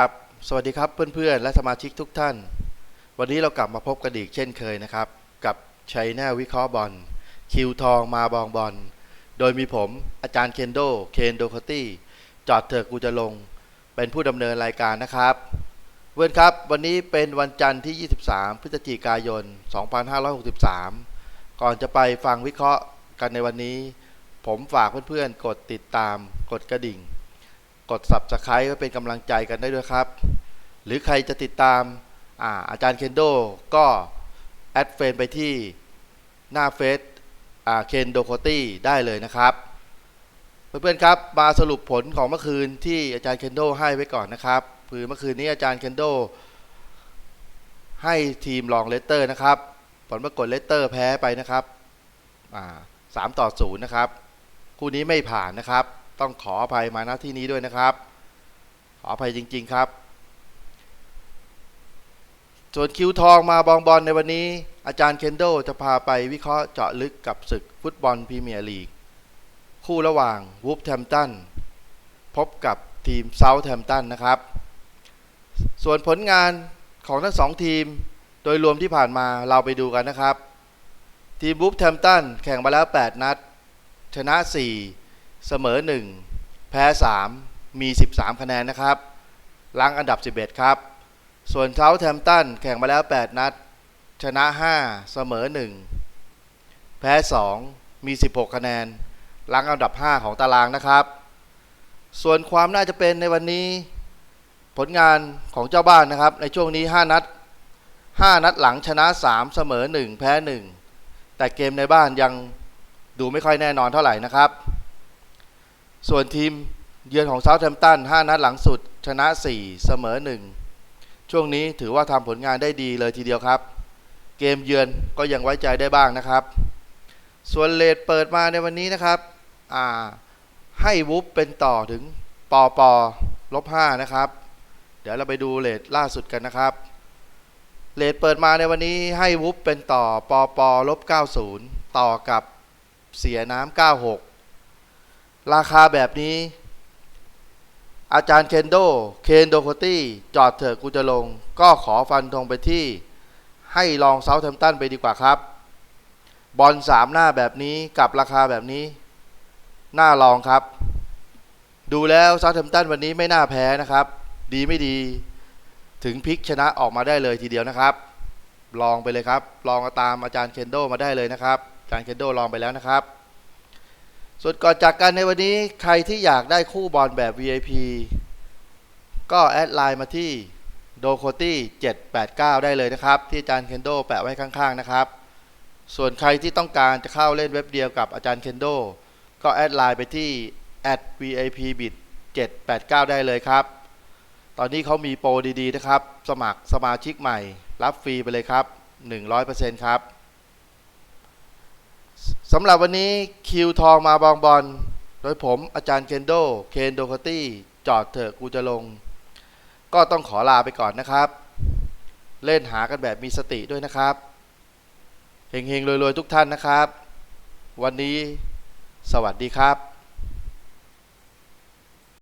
ครับ สวัสดีครับเพื่อนๆ และสมาชิกทุกท่าน วันนี้เรากลับมาพบกันอีกเช่นเคยนะครับ กับชัยแนวิเคราะห์บอล คิวทองมาบองบอล โดยมีผมอาจารย์เคนโด เคนโดคตี้ จอดเถอะกูจะลง เป็นผู้ดำเนินรายการนะครับ เพื่อนครับ วันนี้เป็นวันจันทร์ที่ 23 พฤศจิกายน 2563 ก่อนจะไปฟังวิเคราะห์กันในวันนี้ ผมฝากเพื่อนๆ กดติดตาม กดกระดิ่ง กด subscribe ไว้เป็นกำลังใจกันได้ด้วยครับ หรือใครจะติดตามอาอาจารย์เคนโดก็แอดเฟนไปที่หน้าเฟซเคนโดโคตี้ได้เลยนะครับ เพื่อนๆครับมาสรุปผลของเมื่อคืนที่อาจารย์เคนโดให้ไว้ก่อนนะครับคือเมื่อคืนนี้อาจารย์เคนโดให้ทีมรองเลสเตอร์นะครับ ผลปรากฏเลสเตอร์แพ้ไปนะครับสามต่อศูนย์นะครับ คู่นี้ไม่ผ่านนะครับ ต้องขออภัยมาณที่นี้ด้วยนะครับ ขออภัยจริง ๆครับ ส่วนคิวทองมาบองบอลในวันนี้ อาจารย์เคนโดจะพาไปวิเคราะห์เจาะลึกกับศึกฟุตบอลพรีเมียร์ลีก คู่ระหว่างวูฟแฮมตันพบกับทีมเซาท์แฮมตันนะครับ ส่วนผลงานของทั้งสองทีม โดยรวมที่ผ่านมาเราไปดูกันนะครับ ทีมวูฟแฮมตันแข่งมาแล้ว 8 นัด ชนะ 4 เสมอ 1 แพ้ 3 มี 13 คะแนนนะครับลังอันดับ 11 ครับ ส่วนเซาท์แฮมตันแข่งมาแล้ว 8 นัด ชนะ 5 เสมอ 1 แพ้ 2 มี 16 คะแนนลังอันดับ 5 ของตารางนะครับ ส่วนความน่าจะเป็นในวันนี้ ผลงานของเจ้าบ้านนะครับ ในช่วงนี้ 5 นัด 5 นัดหลังชนะ 3 เสมอ 1 แพ้ 1 แต่เกมในบ้านยังดูไม่ค่อยแน่นอนเท่าไหร่นะครับ ส่วนทีมเยือนของเซาท์แฮมป์ตัน5นัดหลังสุด ชนะ 4 เสมอ 1 ช่วงนี้ถือว่าทำผลงานได้ดีเลยทีเดียวครับ เกมเยือนก็ยังไว้ใจได้บ้างนะครับ ส่วนเลดเปิดมาในวันนี้นะครับอ่าให้วุบเป็นต่อถึงปอปอลบ5นะครับ เดี๋ยวเราไปดูเลทล่าสุดกันนะครับเลทเปิดมาในวันนี้ให้วุบเป็นต่อปอปอลบ90 ต่อกับเสียน้ำ96 ราคาแบบนี้ อาจารย์เคนโด เคนโดโคตี้ จอดเถอะกูจะลง ก็ขอฟันธงไปที่ให้ลองเซาท์แฮมป์ตันไปดีกว่าครับ บอลสามหน้าแบบนี้กับราคาแบบนี้ น่าลองครับ ดูแล้วเซาท์แฮมป์ตันวันนี้ไม่น่าแพ้นะครับ ดีไม่ดี ถึงพลิกชนะออกมาได้เลยทีเดียวนะครับ ลองไปเลยครับ ลองตามอาจารย์เคนโดมาได้เลยนะครับ อาจารย์เคนโดลองไปแล้วนะครับ ส่วนก่อนจากกันในวันนี้ใครที่อยากได้คู่บอลแบบ VIP ก็แอดไลน์มาที่โดโคตี้789 ได้เลยนะครับ ที่อาจารย์เคนโดแปะไว้ข้างๆนะครับ ส่วนใครที่ต้องการจะเข้าเล่นเว็บเดียวกับอาจารย์เคนโดก็แอดไลน์ไปที่ @vipbit 789 ได้เลยครับ ตอนนี้เขามีโปรดีๆนะครับ สมัครสมาชิกใหม่ รับฟรีไปเลยครับ 100%ครับ สำหรับวันนี้คิวทองมาบองบอล โดยผมอาจารย์เคนโด เคนโดคตี้ จอดเถอะกูจะลง ก็ต้องขอลาไปก่อนนะครับ เล่นหากันแบบมีสติด้วยนะครับเฮงๆรวยๆ ทุกท่านนะครับ วันนี้สวัสดีครับ